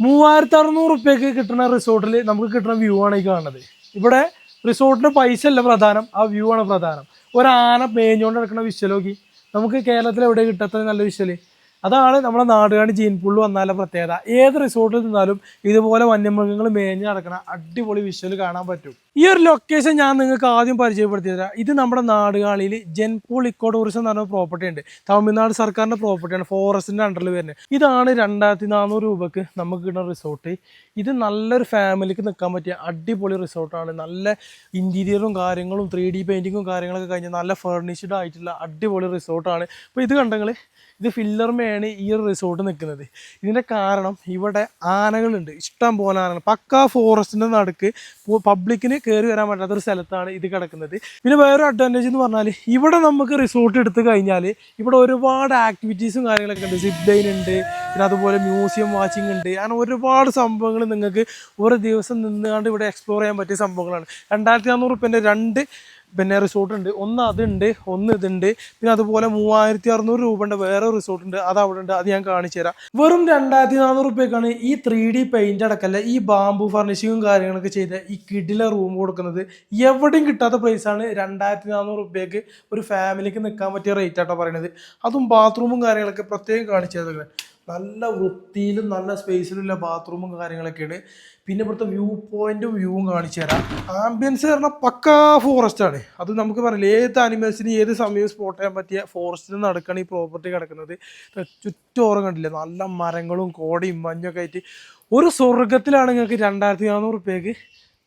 മൂവായിരത്തി അറുന്നൂറ് റുപ്യക്ക് കിട്ടുന്ന റിസോർട്ടിൽ നമുക്ക് കിട്ടുന്ന വ്യൂ ആണ് ഈ കാണുന്നത്. ഇവിടെ റിസോർട്ടിന്റെ പൈസ അല്ല പ്രധാനം ആ വ്യൂ ആണ് പ്രധാനം. ഒരാന മേഞ്ഞുകൊണ്ട് നടക്കുന്ന വിശ്വലോക്കി നമുക്ക് കേരളത്തിൽ എവിടെ കിട്ടാത്ത നല്ല വിശ്വൽ അതാണ് നമ്മുടെ നാടുകാണി ജീൻപുള്ളി വന്നാലെ പ്രത്യേകത. ഏത് റിസോർട്ടിൽ നിന്നാലും ഇതുപോലെ വന്യമൃഗങ്ങൾ മേഞ്ഞ് നടക്കുന്ന അടിപൊളി വിശ്വൽ കാണാൻ പറ്റും. ഈ ഒരു ലൊക്കേഷൻ ഞാൻ നിങ്ങൾക്ക് ആദ്യം പരിചയപ്പെടുത്തി തരാം ഇത് നമ്മുടെ നാടുകാളിയിൽ ജൻപൂൾ ഇക്കോ ടൂറിസം എന്ന് പറഞ്ഞ പ്രോപ്പർട്ടി ഉണ്ട്. തമിഴ്നാട് സർക്കാരിന്റെ പ്രോപ്പർട്ടിയാണ് ഫോറസ്റ്റിന്റെ അണ്ടറിൽ വരുന്നത്. ഇതാണ് രണ്ടായിരത്തി നാനൂറ് രൂപക്ക് നമുക്ക് കിട്ടുന്ന റിസോർട്ട് ഇത് നല്ലൊരു ഫാമിലിക്ക് നിൽക്കാൻ പറ്റിയ അടിപൊളി റിസോർട്ടാണ് നല്ല ഇന്റീരിയറും കാര്യങ്ങളും ത്രീ ഡി പെയിന്റിങ്ങും കാര്യങ്ങളൊക്കെ കഴിഞ്ഞ് നല്ല ഫർണിഷ്ഡ് ആയിട്ടുള്ള അടിപൊളി റിസോർട്ടാണ് അപ്പോൾ ഇത് കണ്ടെങ്കിൽ ഇത് ഫില്ലർമയാണ് ഈ ഒരു റിസോർട്ട് നിൽക്കുന്നത്. ഇതിന്റെ കാരണം ഇവിടെ ആനകളുണ്ട്. ഇഷ്ടം പോലെ ആനകൾ. പക്കാ ഫോറസ്റ്റിന്റെ നടുക്ക് പബ്ലിക്കിന് കയറി വരാൻ പറ്റാത്ത ഒരു സ്ഥലത്താണ് ഇത് കിടക്കുന്നത്. പിന്നെ വേറൊരു അഡ്വാന്റേജ് എന്ന് പറഞ്ഞാൽ ഇവിടെ നമുക്ക് റിസോർട്ട് എടുത്തു കഴിഞ്ഞാൽ ഇവിടെ ഒരുപാട് ആക്ടിവിറ്റീസും കാര്യങ്ങളൊക്കെ ഉണ്ട്. സിപ് ലൈൻ ഉണ്ട് പിന്നെ അതുപോലെ മ്യൂസിയം വാച്ചിങ് ഉണ്ട്. അങ്ങനെ ഒരുപാട് സംഭവങ്ങൾ നിങ്ങൾക്ക് ഒരു ദിവസം നിന്നുകൊണ്ട് ഇവിടെ എക്സ്പ്ലോർ ചെയ്യാൻ പറ്റിയ സംഭവങ്ങളാണ്. രണ്ടായിരത്തി നാനൂറ് രണ്ട് പിന്നെ റിസോർട്ട് ഉണ്ട്. ഒന്ന് അതുണ്ട് ഒന്ന് ഇതുണ്ട്. പിന്നെ അതുപോലെ മൂവായിരത്തി അറുന്നൂറ് രൂപയുടെ വേറെ റിസോർട്ട് ഉണ്ട്. അത് അവിടെ ഉണ്ട് അത് ഞാൻ കാണിച്ചു തരാം. വെറും രണ്ടായിരത്തി നാനൂറ് റുപ്യക്കാണ് ഈ ത്രീ ഡി പെയിന്റ് അടക്കല്ല ഈ ബാമ്പു ഫർണിഷിങ്ങും കാര്യങ്ങളൊക്കെ ചെയ്ത ഈ കിഡിലെ റൂം കൊടുക്കുന്നത്. എവിടെയും കിട്ടാത്ത പ്രൈസ് ആണ് രണ്ടായിരത്തി നാനൂറ് റുപ്യക്ക് ഒരു ഫാമിലിക്ക് നിൽക്കാൻ പറ്റിയ റേറ്റ് ആട്ടോ പറയുന്നത്. അതും ബാത്റൂമും കാര്യങ്ങളൊക്കെ പ്രത്യേകം കാണിച്ചു തരുന്നത് നല്ല വൃത്തിയിലും നല്ല സ്പേസിലുള്ള ബാത്റൂമും കാര്യങ്ങളൊക്കെയാണ് പിന്നെ ഇവിടുത്തെ വ്യൂ പോയിന്റും വ്യൂവും കാണിച്ചു തരാം. ആംബിയൻസ് പറഞ്ഞാൽ പക്കാ ഫോറസ്റ്റ് ആണ്. അത് നമുക്ക് പറയില്ല ഏത് അനിമൽസിന് ഏത് സമയവും സ്പോട്ട് ചെയ്യാൻ പറ്റിയ ഫോറസ്റ്റിൽ നടക്കുന്ന ഈ പ്രോപ്പർട്ടി കിടക്കുന്നത്. ചുറ്റോറും കണ്ടില്ല നല്ല മരങ്ങളും കോടയും മഞ്ഞൊക്കെ ആയിട്ട്. ഒരു സ്വർഗത്തിലാണ് നിങ്ങൾക്ക് രണ്ടായിരത്തി നാനൂറ് റുപ്യക്ക്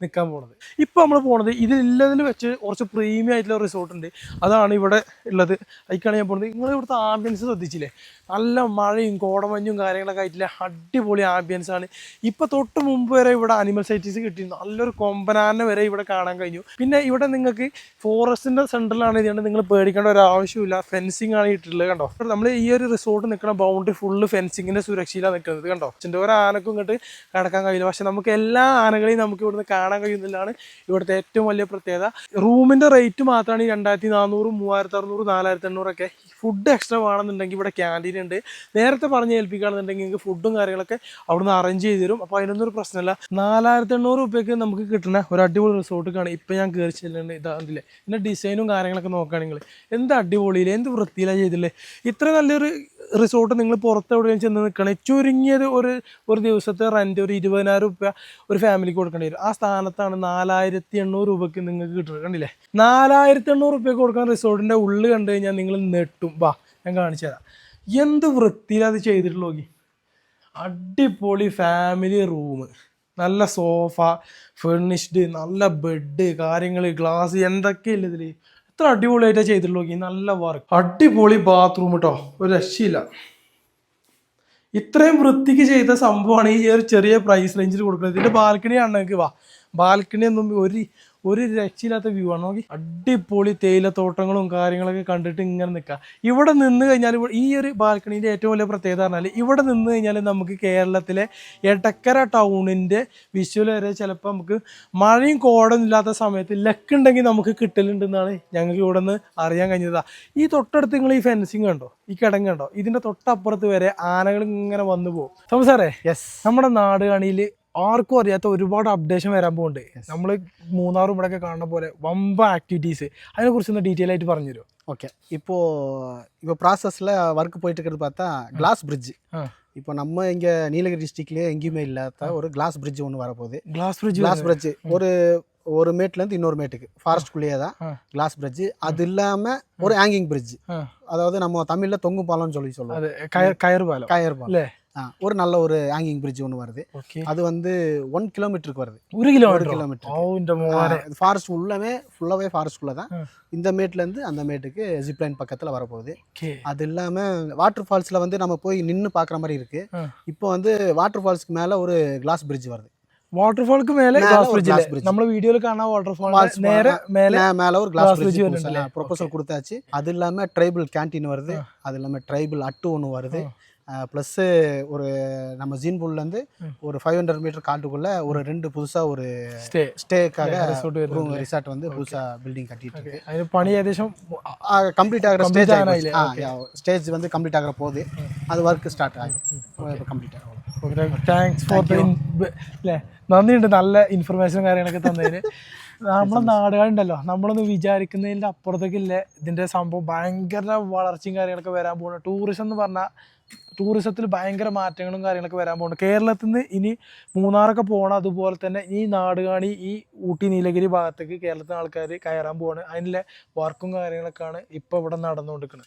നിൽക്കാൻ പോണത്. ഇപ്പൊ നമ്മൾ പോണത് ഇതിലുള്ളതിൽ വെച്ച് കുറച്ച് പ്രീമിയം ആയിട്ടുള്ള റിസോർട്ട് ഉണ്ട്. അതാണ് ഇവിടെ ഉള്ളത്. അതിക്കാണ് ഞാൻ പോണത്. നിങ്ങൾ ഇവിടുത്തെ ആംബിയൻസ് ശ്രദ്ധിച്ചില്ലേ? നല്ല മഴയും കോടമഞ്ഞും കാര്യങ്ങളൊക്കെ ആയിട്ടില്ല അടിപൊളി ആംബിയൻസ് ആണ്. ഇപ്പൊ തൊട്ട് മുമ്പ് വരെ ഇവിടെ അനിമൽ സൈറ്റീസ് കിട്ടിയിരുന്നു. നല്ലൊരു കൊമ്പനാനെ വരെ ഇവിടെ കാണാൻ കഴിഞ്ഞു. പിന്നെ ഇവിടെ നിങ്ങൾക്ക് ഫോറസ്റ്റിന്റെ സെന്ററിലാണ് ഇതുകൊണ്ട് നിങ്ങൾ പേടിക്കേണ്ട ഒരു ആവശ്യമില്ല ഫെൻസിങ് ആണ് ഇട്ടിട്ടുള്ളത് കണ്ടോ? നമ്മൾ ഈ ഒരു റിസോർട്ട് നിൽക്കുന്ന ബൗണ്ടറി ഫുള്ള് ഫെൻസിങ്ങിന്റെ സുരക്ഷയിലാണ് നിൽക്കുന്നത് കണ്ടോ? ഇതിന്റെ ഒരു ആനക്കും ഇങ്ങോട്ട് കടക്കാൻ കഴിയില്ല. പക്ഷെ നമുക്ക് എല്ലാ ആനകളെയും നമുക്ക് ഇവിടുന്ന് കാണാൻ കഴിയുന്നതിലാണ് ഇവിടുത്തെ ഏറ്റവും വലിയ പ്രത്യേകത. റൂമിന്റെ റേറ്റ് മാത്രമാണ് ഈ രണ്ടായിരത്തി നാനൂറ് മൂവായിരത്തി അറുന്നൂറ് നാലായിരത്തി എണ്ണൂറൊക്കെ ഫുഡ് എക്സ്ട്രാ വേണമെന്നുണ്ടെങ്കിൽ ഇവിടെ ക്യാന്റീൻ ഉണ്ട്. നേരത്തെ പറഞ്ഞ് ഏൽപ്പിക്കുകയാണെന്നുണ്ടെങ്കിൽ നിങ്ങൾക്ക് ഫുഡും കാര്യങ്ങളൊക്കെ അവിടുന്ന് അറേഞ്ച് ചെയ്ത് തരും. അപ്പോൾ അതിനൊന്നും ഒരു പ്രശ്നമില്ല. നാലായിരത്തി എണ്ണൂറ് രൂപയ്ക്ക് നമുക്ക് കിട്ടുന്ന ഒരു അടിപൊളി റിസോർട്ടിക്കാണ് ഇപ്പം ഞാൻ കയറി ചെല്ലുന്നത് ഇതാണ്ടില്ലേ ഇതിന്റെ ഡിസൈനും കാര്യങ്ങളൊക്കെ നോക്കുകയാണെങ്കിൽ എന്ത് അടിപൊളിയിൽ എന്ത് വൃത്തിയിലാണ് ചെയ്തില്ലേ? ഇത്ര നല്ലൊരു റിസോർട്ട് നിങ്ങൾ പുറത്ത് എവിടെയും ചെന്ന് നിൽക്കണേ ചുരുങ്ങിയത് ഒരു ഒരു ദിവസത്തെ റെന്റ് ഒരു ഇരുപതിനായിരം രൂപ ഒരു ഫാമിലിക്ക് കൊടുക്കേണ്ടി വരും. ആ സ്ഥാനത്താണ് നാലായിരത്തി എണ്ണൂറ് രൂപയ്ക്ക് നിങ്ങൾക്ക് കിട്ടുന്നത്. കണ്ടില്ലേ? നാലായിരത്തി എണ്ണൂറ് രൂപയ്ക്ക് കൊടുക്കാൻ റിസോർട്ടിന്റെ ഉള്ളിൽ കണ്ടു കഴിഞ്ഞാൽ നിങ്ങൾ നെട്ടും വാ ഞാൻ കാണിച്ചു തരാം. എന്ത് വൃത്തിയിലാണ് അത് ചെയ്തിട്ടുള്ളൂ അടിപൊളി ഫാമിലി റൂം നല്ല സോഫ ഫർണിഷ്ഡ് നല്ല ബെഡ് കാര്യങ്ങൾ ഗ്ലാസ് എന്തൊക്കെയില്ല ഇതിൽ എത്ര അടിപൊളിയായിട്ടാണ് ചെയ്തിട്ടുള്ളൂ നല്ല വർക്ക് അടിപൊളി ബാത്റൂം കേട്ടോ ഒരു രക്ഷയില്ല. ഇത്രയും വൃത്തിക്ക് ചെയ്ത സംഭവമാണ് ഈ ഒരു ചെറിയ പ്രൈസ് റേഞ്ചിൽ കൊടുക്കുന്നത്. ഇതിന്റെ ബാൽക്കണി ആണ് നിങ്ങൾക്ക് വാ. ബാൽക്കണി ഒന്നും ഒരു ഒരു രക്ഷയില്ലാത്ത വ്യൂ ആണ്. നോക്കി അടിപൊളി തേയിലത്തോട്ടങ്ങളും കാര്യങ്ങളൊക്കെ കണ്ടിട്ട് ഇങ്ങനെ നിൽക്കാം ഇവിടെ നിന്ന് കഴിഞ്ഞാൽ ഈ ഒരു ബാൽക്കണീന്റെ ഏറ്റവും വലിയ പ്രത്യേകത പറഞ്ഞാൽ ഇവിടെ നിന്ന് കഴിഞ്ഞാൽ നമുക്ക് കേരളത്തിലെ എടക്കര ടൗണിന്റെ വിഷ്വൽ വരെ ചിലപ്പോൾ നമുക്ക് മഴയും കോടൊന്നും ഇല്ലാത്ത സമയത്ത് ലക്കുണ്ടെങ്കിൽ നമുക്ക് കിട്ടലുണ്ടെന്നാണ് ഞങ്ങൾക്ക് ഇവിടെ നിന്ന് അറിയാൻ കഴിഞ്ഞതാ. ഈ തൊട്ടടുത്ത് നിങ്ങൾ ഈ ഫെൻസിങ് കണ്ടോ? ഈ കിടങ്ങ് കണ്ടോ? ഇതിന്റെ തൊട്ടപ്പുറത്ത് വരെ ആനകൾ ഇങ്ങനെ വന്നു പോകും. സംസാറേ യെസ് നമ്മുടെ നാടുകാണിയിൽ ആർക്കും അറിയാത്ത ഒരുപാട് അപ്ഡേഷൻ വരാൻ പോകുന്നുണ്ട് നമ്മൾ മൂന്നാറും ഇവിടെയൊക്കെ കാണുന്ന പോലെ വമ്പ ആക്ടിവിറ്റീസ് അതിനെ കുറിച്ചൊന്ന് ഡീറ്റെയിൽ ആയിട്ട് പറഞ്ഞു തരുമോ ஓகே இப்போ இப்போ ப்ராசஸில் ஒர்க் போயிட்டு இருக்கிறது பார்த்தா கிளாஸ் பிரிட்ஜ் ஆ. இப்போ நம்ம இங்கே நீலகிரி டிஸ்ட்ரிக்ட்லேயே எங்கேயுமே இல்லாத ஒரு கிளாஸ் பிரிட்ஜ் ஒன்று வரப்போகுது ഗ്ലാസ് ഫ്രിഡ്ജ് கிளாஸ் பிரிட்ஜ் ஒரு ஒரு மேட்லேருந்து இன்னொரு மேட்டுக்கு ஃபாரஸ்ட்குள்ளேயே தான் ஆ. கிளாஸ் பிரிட்ஜ் அது இல்லாமல் ஒரு ஹேங்கிங் பிரிட்ஜ் அதாவது நம்ம தமிழில் தொங்கும் பாலம்னு சொல்லி சொல்லுவோம் അതെ കയർ കയറ് പാലം கயர் பாலம் അല്ലേ ஆ ஒரு நல்ல ஒரு ஹேங்கிங் பிரிட்ஜ் ஒன்று வருது ഓക്കെ அது வந்து ஒன் கிலோமீட்டருக்கு வருது ഒരു ஒரு കിലോമീറ്റർ கிலோமீட்டர் ഓ എൻ്റെ മോനെ ஃபாரஸ்ட் உள்ளவே ஃபுல்லாகவே ஃபாரஸ்ட்குள்ளே தான் ஆ. இந்த மேட்லேருந்து அந்த மேட்டுக்கு ஜிப்லைன் பக்கத்தில் வரப்போகுது ஓகே அது இல்லாமல் வாட்டர் ஃபால்ஸில் வந்து நம்ம போய் நின்று பார்க்குற மாதிரி இருக்கு ஆ. இப்போ வந்து வாட்டர் ஃபால்ஸ்க்கு மேலே ஒரு கிளாஸ் பிரிட்ஜ் வருது വാട്ടർഫാൾക്ക് മേലെ മേലെ ഗ്ലാസ് ഒരു ബ്രിഡ്ജ് glass bridge. നമ്മൾ വീഡിയോയിൽ കാണാൻ വാട്ടർഫാൾ Falls നേരെ മേലെ மே- மேலே ஒரு glass கிளாஸ் bridge பிரிட்ஜ் வருதுல்ல? ப்ரொபோசல் கொடுத்தாச்சு அது இல்லாமல் ட்ரைபிள் கேன்டீன் வருது அது இல்லாமல் ட்ரைபிள் அட்டு ஒன்று வருது ப்ளஸ்ஸு ஒரு நம்ம ஜீன்புல்லேருந்து ம். ஒரு ஃபைவ் ஹண்ட்ரட் மீட்டர் காட்டுக்குள்ளே ஒரு ரெண்டு புதுசாக ஒரு സ്റ്റേ ஸ்டேக்காக resort ரூம் வருதுல்ல? ரிசார்ட் வந்து புதுசாக பில்டிங் கட்டிட்டு இருக்கு അതിന് പണി ഏകദേശം கம்ப்ளீட் ஆகிற Complete ஸ்டேஜ் ஆகல, ஆ ஸ்டேஜ் வந்து கம்ப்ளீட் ஆகிற போகுது அது ஒர்க் ஸ்டார்ட் ஆகும் இப்போ கம்ப்ளீட் ஆகும் താങ്ക്സ് ഫോർ ദ അല്ലേ നന്ദിയുണ്ട് നല്ല ഇൻഫർമേഷനും കാര്യങ്ങളൊക്കെ തന്നതിന് നമ്മളെ നാടുകളുണ്ടല്ലോ നമ്മളൊന്ന് വിചാരിക്കുന്നതിൻ്റെ അപ്പുറത്തേക്കില്ല ഇതിൻ്റെ സംഭവം ഭയങ്കര വളർച്ചയും കാര്യങ്ങളൊക്കെ വരാൻ പോകുന്നു ടൂറിസം എന്ന് പറഞ്ഞാൽ ടൂറിസത്തിൽ ഭയങ്കര മാറ്റങ്ങളും കാര്യങ്ങളൊക്കെ വരാൻ പോകുന്നു കേരളത്തിൽ നിന്ന് ഇനി മൂന്നാറൊക്കെ പോകണം അതുപോലെ തന്നെ ഈ നാടുകാണി ഈ ഊട്ടി നീലഗിരി ഭാഗത്തേക്ക് കേരളത്തിലെ ആൾക്കാർ കയറാൻ പോവാണ്. അതിനുള്ള വർക്കും കാര്യങ്ങളൊക്കെയാണ് ഇപ്പോൾ ഇവിടെ നടന്നുകൊണ്ടിരിക്കുന്നത്